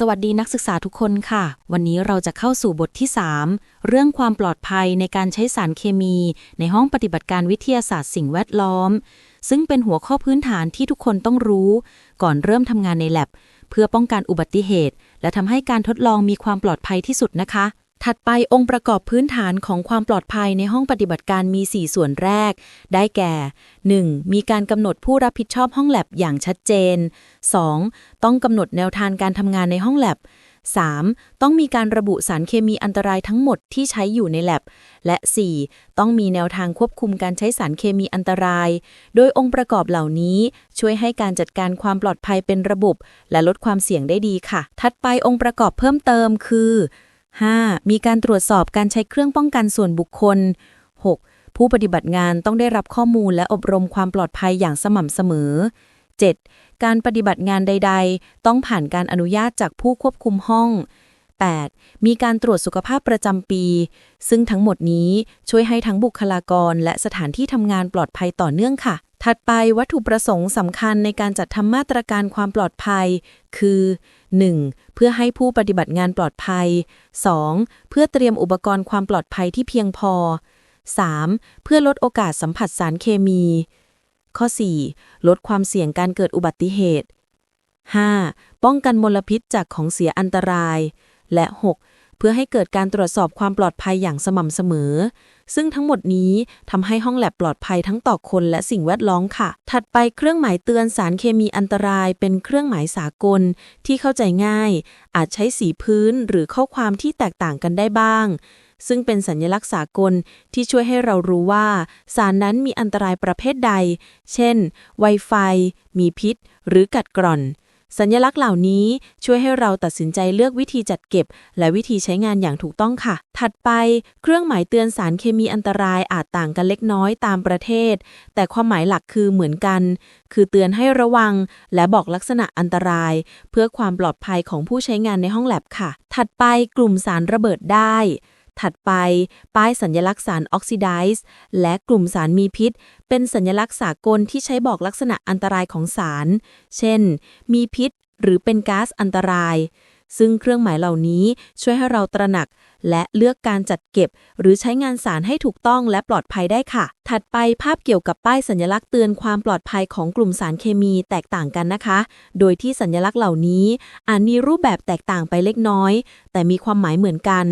สวัสดีนักศึกษาทุกคนค่ะ วันนี้เราจะเข้าสู่บทที่ 3 เรื่องความปลอดภัยในการใช้สารเคมี ในห้องปฏิบัติการวิทยาศาสตร์สิ่งแวดล้อม ซึ่งเป็นหัวข้อพื้นฐานที่ทุกคนต้องรู้ ก่อนเริ่มทำงานใน lab เพื่อป้องกันอุบัติเหตุ และทำให้การทดลองมีความปลอดภัยที่สุดนะคะ ถัดไปองค์ประกอบพื้นฐานของความปลอดภัยในห้องปฏิบัติการมี 4 ส่วนแรก ได้แก่ 1. มีการกำหนดผู้รับผิดชอบห้องแลบอย่างชัดเจน 2. ต้องกำหนดแนวทางการทำงานในห้องแลบ 3. ต้องมีการระบุสารเคมีอันตรายทั้งหมดที่ใช้อยู่ในแลบ และ 4. ต้องมีแนวทางควบคุมการใช้สารเคมีอันตราย โดยองค์ประกอบเหล่านี้ช่วยให้การจัดการความปลอดภัยเป็นระบบ และลดความเสี่ยงได้ดีค่ะ ถัดไปองค์ประกอบเพิ่มเติมคือ 5. มีการตรวจสอบการใช้เครื่องป้องกันส่วนบุคคล 6. ผู้ปฏิบัติงานต้องได้รับข้อมูลและอบรมความปลอดภัยอย่างสม่ำเสมอ 7. การปฏิบัติงานใด ๆ ต้องผ่านการอนุญาตจากผู้ควบคุมห้อง 8. มีการตรวจสุขภาพประจำปี ซึ่งทั้งหมดนี้ช่วยให้ทั้งบุคลากรและสถานที่ทำงานปลอดภัยต่อเนื่องค่ะ ถัดไปวัตถุประสงค์สำคัญในการจัดทำมาตรการความปลอดภัย คือ 1. เพื่อให้ผู้ปฏิบัติงานปลอดภัย 2. เพื่อเตรียมอุปกรณ์ความปลอดภัยที่เพียงพอ 3. เพื่อลดโอกาสสัมผัสสารเคมี ข้อ 4. ลดความเสี่ยงการเกิดอุบัติเหตุ 5. ป้องกันมลพิษจากของเสียอันตราย และ 6. เพื่อให้เกิดการตรวจสอบความปลอดภัยอย่างสม่ำเสมอ ซึ่งทั้งหมดนี้ทำให้ห้องแลบปลอดภัยทั้งต่อคนและสิ่งแวดล้อมค่ะ ถัดไปเครื่องหมายเตือนสารเคมีอันตราย เป็นเครื่องหมายสากลที่เข้าใจง่าย อาจใช้สีพื้นหรือข้อความที่แตกต่างกันได้บ้าง ซึ่งเป็นสัญลักษณ์สากลที่ช่วยให้เรารู้ว่า สารนั้นมีอันตรายประเภทใด เช่น ไวไฟ มีพิษ หรือกัดกร่อน สัญลักษณ์เหล่านี้ช่วยให้เราตัดสินใจเลือกวิธีจัดเก็บ และวิธีใช้งานอย่างถูกต้องค่ะ ถัดไป เครื่องหมายเตือนสารเคมีอันตรายอาจต่างกันเล็กน้อยตามประเทศ แต่ความหมายหลักคือเหมือนกัน คือเตือนให้ระวัง และบอกลักษณะอันตราย เพื่อความปลอดภัยของผู้ใช้งานในห้องแลบค่ะ ถัดไปกลุ่มสารระเบิดได้ ถัดไป ป้ายสัญลักษณ์สารออกซิไดซ์และกลุ่มสารมีพิษ เป็นสัญลักษณ์สากลที่ใช้บอกลักษณะอันตรายของสาร เช่น มีพิษหรือเป็นก๊าซอันตราย ซึ่งเครื่องหมายเหล่านี้ช่วยให้เราตระหนัก และเลือกการจัดเก็บ หรือใช้งานสารให้ถูกต้องและปลอดภัยได้ค่ะ ถัดไปภาพเกี่ยวกับป้ายสัญลักษณ์เตือนความปลอดภัยของกลุ่มสารเคมีแตกต่างกันนะคะ โดยที่สัญลักษณ์เหล่านี้อาจมีรูปแบบแตกต่างไปเล็กน้อย แต่มีความหมายเหมือนกัน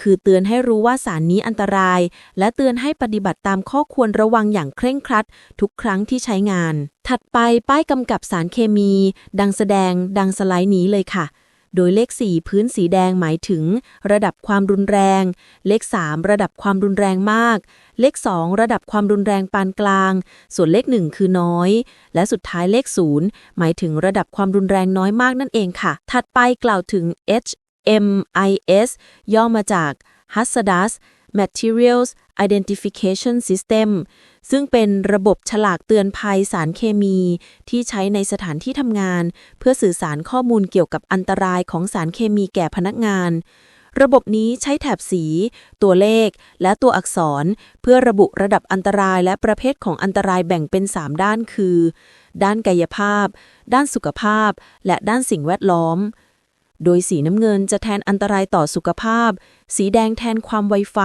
คือเตือนให้รู้ว่าสารนี้อันตราย และเตือนให้ปฏิบัติตามข้อควรระวังอย่างเคร่งครัด ทุกครั้งที่ใช้งาน ถัดไปป้ายกำกับสารเคมี ดังแสดง ดังสไลด์นี้เลยค่ะ โดยเลข 4 พื้นสีแดงหมายถึง ระดับความรุนแรง เลข 3 ระดับความรุนแรงมาก เลข 2 ระดับความรุนแรงปานกลาง ส่วนเลข 1 คือน้อย และสุดท้ายเลข 0 หมายถึงระดับความรุนแรงน้อยมากนั่นเองค่ะ ถัดไปกล่าวถึง HMIS ย่อมาจาก Hazardous Materials Identification System ซึ่งเป็นระบบฉลากเตือนภัยสารเคมีที่ใช้ในสถานที่ทำงาน เพื่อสื่อสารข้อมูลเกี่ยวกับอันตรายของสารเคมีแก่พนักงาน ระบบนี้ใช้แถบสี ตัวเลข และตัวอักษร เพื่อระบุระดับอันตรายและประเภทของอันตรายแบ่งเป็น 3 ด้านคือ ด้านกายภาพ ด้านสุขภาพ และด้านสิ่งแวดล้อม โดยสีน้ำเงินจะแทนอันตรายต่อสุขภาพ สีแดงแทนความไวไฟ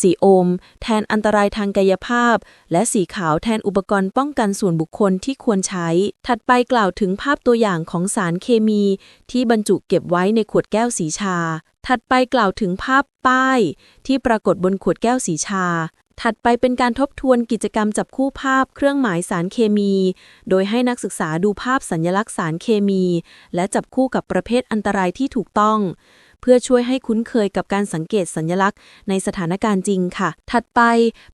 สีโอม แทนอันตรายทางกายภาพ และสีขาวแทนอุปกรณ์ป้องกันส่วนบุคคลที่ควรใช้ ถัดไปกล่าวถึงภาพตัวอย่างของสารเคมี ที่บรรจุเก็บไว้ในขวดแก้วสีชา ถัดไปกล่าวถึงภาพป้าย ที่ปรากฏบนขวดแก้วสีชา ถัดไปเป็นการทบทวนกิจกรรมจับคู่ภาพเครื่องหมายสารเคมี โดยให้นักศึกษาดูภาพสัญลักษณ์สารเคมี และจับคู่กับประเภทอันตรายที่ถูกต้อง เพื่อช่วยให้คุ้นเคยกับการสังเกตสัญลักษณ์ในสถานการณ์จริงค่ะ ถัดไป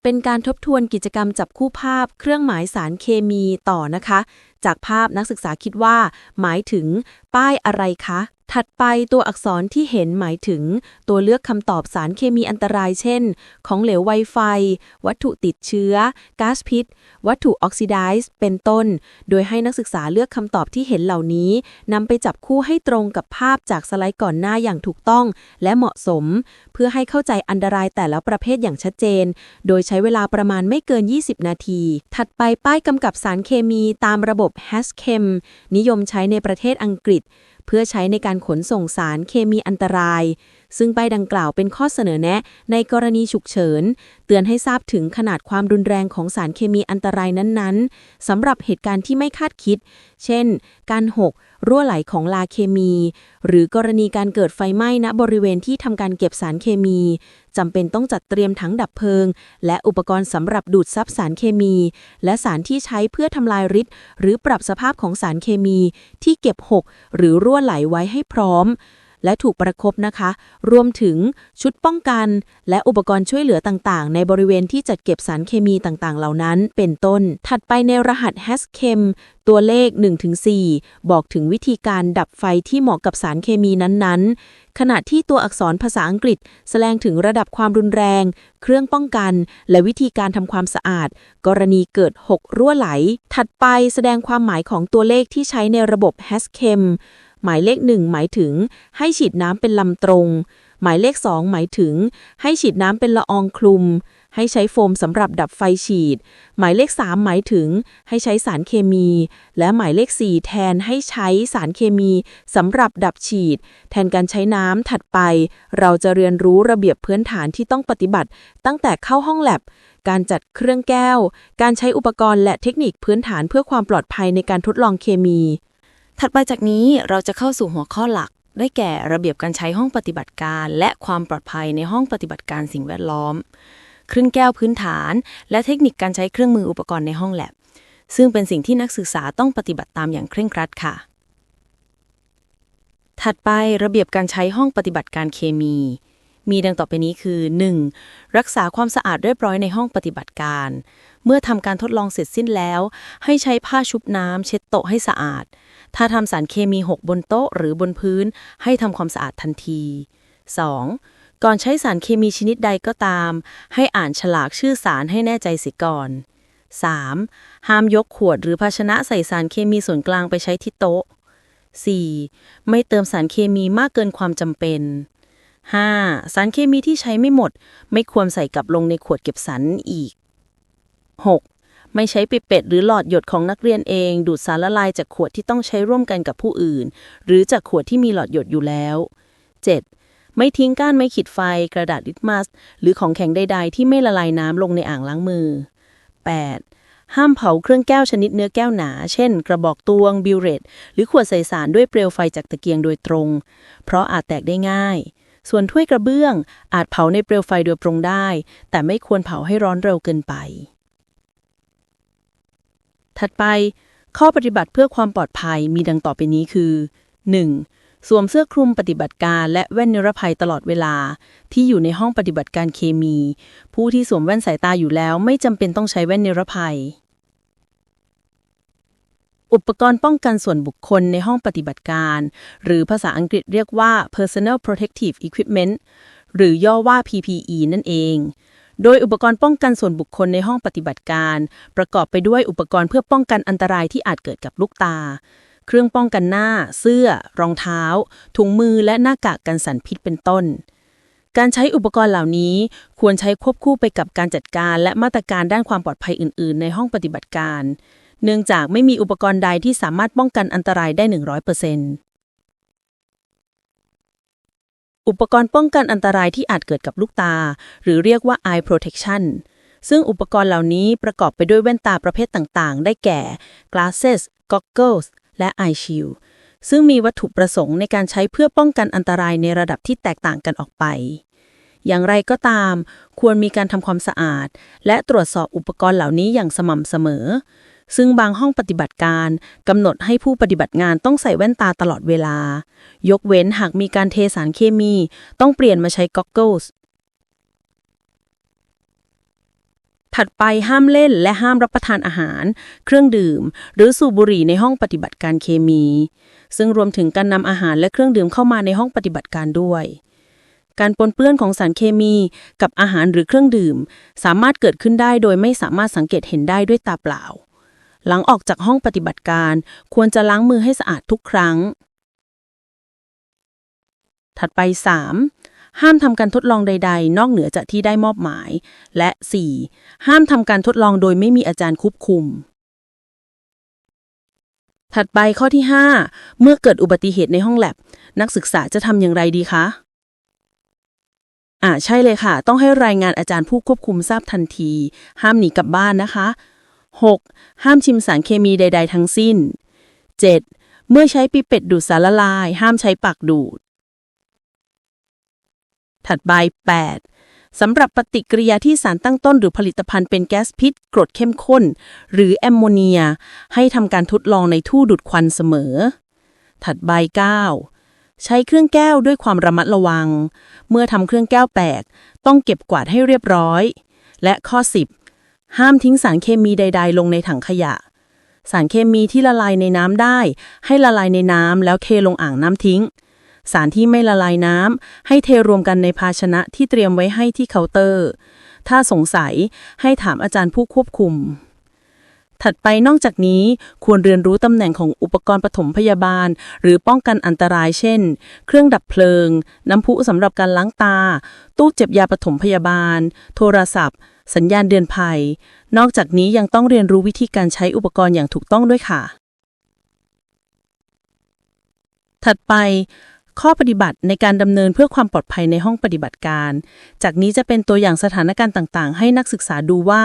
เป็นการทบทวนกิจกรรมจับคู่ภาพ เครื่องหมายสารเคมีต่อนะคะ จากภาพนักศึกษาคิดว่า หมายถึง ป้ายอะไรคะ ถัดไปตัวอักษรที่เห็นหมายถึง ตัวเลือกคำตอบสารเคมีอันตรายเช่น ของเหลวไวไฟ วัตถุติดเชื้อก๊าซพิษ วัตถุออกซิไดซ์เป็นต้น โดยให้นักศึกษาเลือกคำตอบที่เห็นเหล่านี้นำไปจับคู่ให้ตรงกับภาพจากสไลด์ก่อนหน้าอย่างถูกต้อง และเหมาะสม เพื่อให้เข้าใจอันตรายแต่ละประเภทอย่างชัดเจน โดยใช้เวลาประมาณไม่เกิน 20 นาที ถัดไปป้ายกำกับสารเคมีตามระบบ Haschem นิยมใช้ในประเทศอังกฤษ เพื่อใช้ในการขนส่งสารเคมีอันตราย ซึ่งใบดังกล่าวเป็นข้อเสนอแนะ ในกรณีฉุกเฉิน เตือนให้ทราบถึงขนาดความรุนแรงของสารเคมีอันตรายนั้นๆสำหรับเหตุการณ์ที่ไม่คาดคิด เช่น การหกรั่วไหลของลาเคมี หรือกรณีการเกิดไฟไหม้ณบริเวณที่ทำการเก็บสารเคมีจำเป็นต้องจัดเตรียมถังดับเพลิง และอุปกรณ์สำหรับดูดซับสารเคมี และสารที่ใช้เพื่อทำลายฤทธิ์หรือปรับสภาพของสารเคมี ที่เก็บหกหรือรั่วไหลไว้ให้พร้อม และถูกประคบนะคะ รวมถึงชุดป้องกัน และอุปกรณ์ช่วยเหลือต่างๆ ในบริเวณที่จัดเก็บสารเคมีต่างๆ เหล่านั้น เป็นต้น ถัดไปในรหัส h a s c h e m ตัวเลข 1-4 บอกถึงวิธีการดับไฟที่เหมาะกับสารเคมีนั้นๆ ขณะที่ตัวอักษรภาษาอังกฤษ แสดงถึงระดับความรุนแรง เครื่องป้องกัน และวิธีการทำความสะอาด กรณีเกิด6รั่วไหล ถัดไปแสดงความหมายของตัวเลขที่ใช้ในระบบ h a s c h e m หมายเลข 1 หมายถึง ให้ฉีดน้ำเป็นลำตรง หมายเลข 2 หมายถึง ให้ฉีดน้ำเป็นละอองคลุม ให้ใช้โฟมสำหรับดับไฟฉีด หมายเลข 3 หมายถึง ให้ใช้สารเคมี และหมายเลข 4 แทนให้ใช้สารเคมีสำหรับดับฉีด แทนการใช้น้ำถัดไป เราจะเรียนรู้ระเบียบพื้นฐานที่ต้องปฏิบัติ ตั้งแต่เข้าห้องแลบการจัดเครื่องแก้ว การใช้อุปกรณ์และเทคนิคพื้นฐานเพื่อความปลอดภัยในการทดลองเคมี ถัดไปจากนี้เราจะเข้าสู่หัวข้อหลัก ได้แก่ระเบียบการใช้ห้องปฏิบัติการ และความปลอดภัยในห้องปฏิบัติการสิ่งแวดล้อม เครื่องแก้วพื้นฐาน และเทคนิคการใช้เครื่องมืออุปกรณ์ในห้องแลบซึ่งเป็นสิ่งที่นักศึกษาต้องปฏิบัติตามอย่างเคร่งครัดค่ะ ถัดไประเบียบการใช้ห้องปฏิบัติการเคมี มีดังต่อไปนี้คือ 1. รักษาความสะอาดเรียบร้อยในห้องปฏิบัติการ เมื่อทำการทดลองเสร็จสิ้นแล้ว ให้ใช้ผ้าชุบน้ำเช็ดโต๊ะให้สะอาด ถ้าทำสารเคมี6บนโต๊ะหรือบนพื้น ให้ทำความสะอาดทันที 2. ก่อนใช้สารเคมีชนิดใดก็ตาม ให้อ่านฉลากชื่อสารให้แน่ใจเสียก่อน 3. ห้ามยกขวดหรือภาชนะใส่สารเคมีส่วนกลางไปใช้ที่โต๊ะ 4. ไม่เติมสารเคมีมากเกินความจำเป็น 5. สารเคมีที่ใช้ไม่หมด ไม่ควรใส่กลับลงในขวดเก็บสารอีก 6. ไม่ใช้ปิเป็ดหรือหลอดหยดของนักเรียนเอง ดูดสารละลายจากขวดที่ต้องใช้ร่วมกันกับผู้อื่น หรือจากขวดที่มีหลอดหยดอยู่แล้ว 7. ไม่ทิ้งก้านไม้ขีดไฟ กระดาษลิตมัส หรือของแข็งใด ๆ ที่ไม่ละลายน้ำลงในอ่างล้างมือ 8. ห้ามเผาเครื่องแก้วชนิดเนื้อแก้วหนา เช่น กระบอกตวงบิวเรตหรือขวดใส่สารด้วยเปลวไฟจากตะเกียงโดยตรง เพราะอาจแตกได้ง่าย ส่วนถ้วยกระเบื้องอาจเผาในเปลวไฟโดยตรงได้ แต่ไม่ควรเผาให้ร้อนเร็วเกินไป ถัดไป ข้อปฏิบัติเพื่อความปลอดภัยมีดังต่อไปนี้คือ 1. สวมเสื้อคลุมปฏิบัติการและแว่นนิรภัยตลอดเวลา ที่อยู่ในห้องปฏิบัติการเคมี ผู้ที่สวมแว่นสายตาอยู่แล้วไม่จำเป็นต้องใช้แว่นนิรภัย อุปกรณ์ป้องกันส่วนบุคคลในห้องปฏิบัติการ หรือภาษาอังกฤษเรียกว่า personal protective equipment หรือย่อว่า PPE นั่นเอง โดยอุปกรณ์ป้องกันส่วนบุคคลในห้องปฏิบัติการ ประกอบไปด้วยอุปกรณ์เพื่อป้องกันอันตรายที่อาจเกิดกับลูกตา เครื่องป้องกันหน้า เสื้อ รองเท้า ถุงมือและหน้ากากกันสันพิษเป็นต้นการใช้อุปกรณ์เหล่านี้ควรใช้ควบคู่ไปกับการจัดการและมาตรการด้านความปลอดภัยอื่น ๆ ในห้องปฏิบัติการ เนื่องจากไม่มีอุปกรณ์ใดที่สามารถป้องกันอันตรายได้ 100%อุปกรณ์ป้องกันอันตรายที่อาจเกิดกับลูกตา หรือเรียกว่า eye protection ซึ่งอุปกรณ์เหล่านี้ประกอบไปด้วยแว่นตาประเภทต่างๆ ได้แก่ glasses goggles และ eye shield ซึ่งมีวัตถุประสงค์ในการใช้เพื่อป้องกันอันตรายในระดับที่แตกต่างกันออกไป อย่างไรก็ตาม ควรมีการทำความสะอาด และตรวจสอบอุปกรณ์เหล่านี้อย่างสม่ำเสมอ ซึ่งบางห้องปฏิบัติการกำหนดให้ผู้ปฏิบัติงานต้องใส่แว่นตาตลอดเวลา ยกเว้นหากมีการเทสารเคมี ต้องเปลี่ยนมาใช้ goggles ถัดไปห้ามเล่นและห้ามรับประทานอาหาร เครื่องดื่ม หรือสูบบุหรี่ในห้องปฏิบัติการเคมี ซึ่งรวมถึงการนำอาหารและเครื่องดื่มเข้ามาในห้องปฏิบัติการด้วย การปนเปื้อนของสารเคมีกับอาหารหรือเครื่องดื่ม สามารถเกิดขึ้นได้โดยไม่สามารถสังเกตเห็นได้ด้วยตาเปล่า หลังออกจากห้องปฏิบัติการ ควรจะล้างมือให้สะอาดทุกครั้ง ถัดไป 3. ห้ามทำการทดลองใด ๆ นอกเหนือจากที่ได้มอบหมาย และ 4. ห้ามทำการทดลองโดยไม่มีอาจารย์ควบคุม ถัดไปข้อที่ 5 เมื่อเกิดอุบัติเหตุในห้องแลบ นักศึกษาจะทำอย่างไรดีคะอ่าใช่เลยค่ะ ต้องให้รายงานอาจารย์ผู้ควบคุมทราบทันที ห้ามหนีกลับบ้านนะคะ 6. ห้ามชิมสารเคมีใด ๆ ทั้งสิ้น 7. เมื่อใช้ปีเป็ดดูดสารละลาย ห้ามใช้ปากดูด ถัดไป 8. สำหรับปฏิกิริยาที่สารตั้งต้นหรือผลิตภัณฑ์เป็นแก๊สพิษ กรดเข้มข้น หรือแอมโมเนีย ให้ทำการทดลองในทู่ดูดควันเสมอ ถัดไป 9. ใช้เครื่องแก้วด้วยความระมัดระวัง เมื่อทำเครื่องแก้วแตก ต้องเก็บกวาดให้เรียบร้อย และข้อ 10 ห้ามทิ้งสารเคมีใด ๆ ลงในถังขยะ สารเคมีที่ละลายในน้ำได้ ให้ละลายในน้ำแล้วเทลงอ่างน้ำทิ้ง สารที่ไม่ละลายน้ำให้เทรวมกันในภาชนะที่เตรียมไว้ให้ที่เคาน์เตอร์ ถ้าสงสัยให้ถามอาจารย์ผู้ควบคุมถัดไปนอกจากนี้ควรเรียนรู้ตำแหน่งของอุปกรณ์ปฐมพยาบาล หรือป้องกันอันตรายเช่น เครื่องดับเพลิง น้ำพุสำหรับการล้างตา ตู้เจ็บยาปฐมพยาบาล โทรศัพท์ สัญญาณเดือนภัย นอกจากนี้ยังต้องเรียนรู้วิธีการใช้อุปกรณ์อย่างถูกต้องด้วยค่ะ ถัดไป ข้อปฏิบัติในการดำเนินเพื่อความปลอดภัยในห้องปฏิบัติการ จากนี้จะเป็นตัวอย่างสถานการณ์ต่างๆ ให้นักศึกษาดูว่า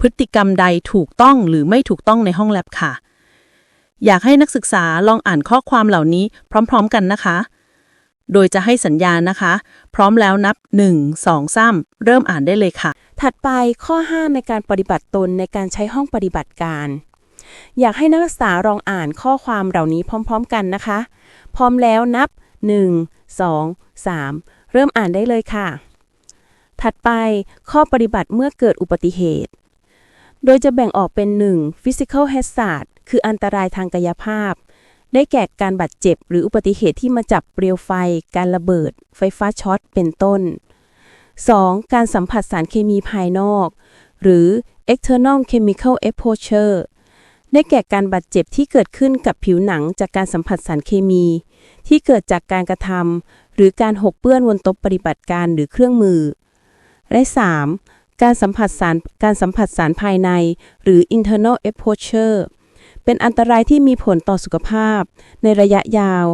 พฤติกรรมใดถูกต้องหรือไม่ถูกต้องในห้องแลบค่ะ อยากให้นักศึกษาลองอ่านข้อความเหล่านี้พร้อม ๆ กันนะคะ โดยจะให้สัญญาณนะคะ พร้อมแล้วนับ 1 2 3 เริ่มอ่านได้เลยค่ะ ถัดไปข้อ 5 ในการปฏิบัติตนในการใช้ห้องปฏิบัติการ อยากให้นักศึกษาลองอ่านข้อความเหล่านี้พร้อม ๆ กันนะคะ พร้อมแล้วนับ 1 2 3 เริ่มอ่านได้เลยค่ะ ถัดไปข้อปฏิบัติเมื่อเกิดอุบัติเหตุ โดยจะแบ่งออกเป็น 1. physical hazard คืออันตรายทางกายภาพ ได้แก่การบาดเจ็บ หรืออุบัติเหตุที่มาจากเปลวไฟ การระเบิด ไฟฟ้าช็อต เป็นต้น 2. การสัมผัสสารเคมีภายนอก หรือ external chemical exposure ได้แก่การบาดเจ็บที่เกิดขึ้นกับผิวหนังจากการสัมผัสสารเคมี ที่เกิดจากการกระทำหรือการหกเปื้อนบนโต๊ะปฏิบัติการหรือเครื่องมือ และ 3. การสัมผัสสารการสัมผัสสารภายใน หรือ internal exposure เป็นอันตรายที่มีผลต่อสุขภาพ ในระยะยาว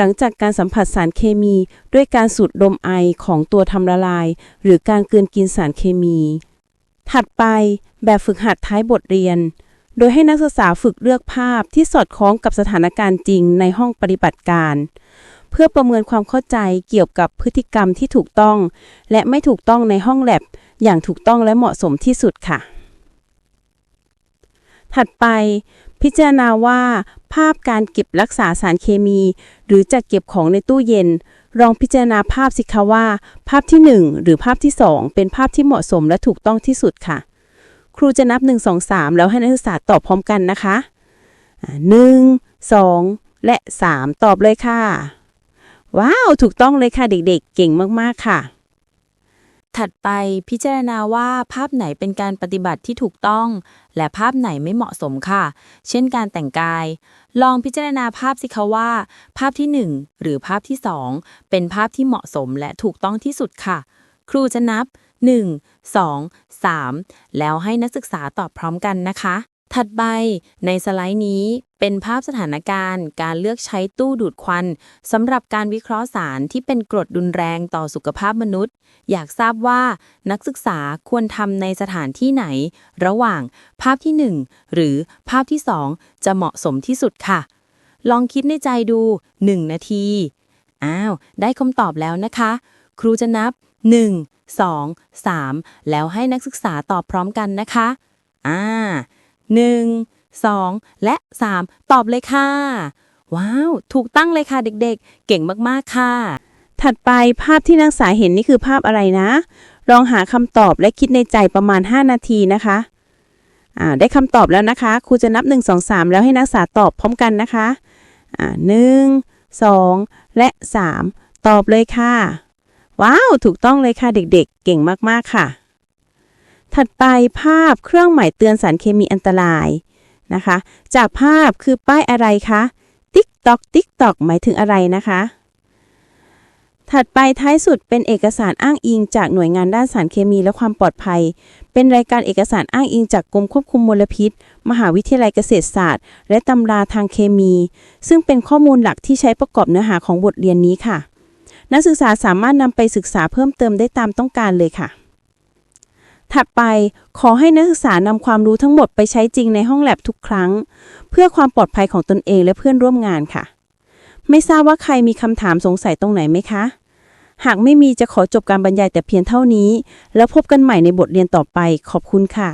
หลังจากการสัมผัสสารเคมีด้วยการสูดดมไอของตัวทำละลาย หรือการกลืนกินสารเคมี ถัดไปแบบฝึกหัดท้ายบทเรียน โดยให้นักศึกษาฝึกเลือกภาพที่สอดคล้องกับสถานการณ์จริงในห้องปฏิบัติการ เพื่อประเมินความเข้าใจเกี่ยวกับพฤติกรรมที่ถูกต้อง และไม่ถูกต้องในห้องแลบอย่างถูกต้องและเหมาะสมที่สุดค่ะ ถัดไป พิจารณาว่า ภาพการเก็บรักษาสารเคมี หรือจัดเก็บของในตู้เย็น ลองพิจารณาภาพสิคะว่า ภาพที่ 1 หรือภาพที่ 2 เป็นภาพที่เหมาะสมและถูกต้องที่สุดค่ะ ครูจะนับ 1 2 3 แล้วให้นักศึกษาตอบพร้อมกันนะคะหนึ่งสองและ 3 ตอบเลยค่ะ ว้าว ถูกต้องเลยค่ะเด็กๆ เก่งมากๆค่ะ ถัดไปพิจารณาว่าภาพไหนเป็นการปฏิบัติที่ถูกต้อง และภาพไหนไม่เหมาะสมค่ะ เช่นการแต่งกาย ลองพิจารณาภาพสิคะว่า ภาพที่ 1 หรือภาพที่ 2 เป็นภาพที่เหมาะสมและถูกต้องที่สุดค่ะ ครูจะนับ 1 2 3 แล้วให้นักศึกษาตอบพร้อมกันนะคะ ถัดไปในสไลด์นี้ เป็นภาพสถานการณ์ การเลือกใช้ตู้ดูดควันสำหรับการวิเคราะห์สารที่เป็นกรดรุนแรงต่อสุขภาพมนุษย์ อยากทราบว่านักศึกษาควรทำในสถานที่ไหน ระหว่างภาพที่ 1 หรือภาพที่ 2 จะเหมาะสมที่สุดค่ะ ลองคิดในใจดู 1 นาที อ้าว ได้คำตอบแล้วนะคะ ครูจะนับ 1 2 3 แล้วให้นักศึกษาตอบพร้อมกันนะคะ อ่า 1 2 และ 3 ตอบเลยค่ะ ว้าว ถูกตั้งเลยค่ะเด็กๆ เก่งมากๆค่ะ ถัดไปภาพที่นักศึกษาเห็นนี่คือภาพอะไรนะ ลองหาคำตอบและคิดในใจประมาณ 5 นาทีนะคะอ่าได้คำตอบแล้วนะคะครูจะนับ 1 2 3 แล้วให้นักศึกษาตอบพร้อมกันนะคะอ่าหนึ่งสองและ 3 ตอบเลยค่ะ ว้าว ถูกต้องเลยค่ะเด็กๆ เก่งมากๆค่ะ ถัดไปภาพเครื่องหมายเตือนสารเคมีอันตราย นะคะ จากภาพคือป้ายอะไรคะติ๊กตอกติ๊กตอกหมายถึงอะไรนะคะ ถัดไปท้ายสุดเป็นเอกสารอ้างอิง จากหน่วยงานด้านสารเคมีและความปลอดภัย เป็นรายการเอกสารอ้างอิงจากกรมควบคุมมลพิษ มหาวิทยาลัยเกษตรศาสตร์ และตำราทางเคมี ซึ่งเป็นข้อมูลหลักที่ใช้ประกอบเนื้อหาของบทเรียนนี้ค่ะ นักศึกษาสามารถนำไปศึกษาเพิ่มเติมได้ตามต้องการเลยค่ะ ถัดไปขอให้นักศึกษานำความรู้ทั้งหมดไปใช้จริงในห้องแลบทุกครั้ง เพื่อความปลอดภัยของตนเองและเพื่อนร่วมงานค่ะ ไม่ทราบว่าใครมีคำถามสงสัยตรงไหนไหมคะ หากไม่มีจะขอจบการบรรยายแต่เพียงเท่านี้ แล้วพบกันใหม่ในบทเรียนต่อไปขอบคุณค่ะ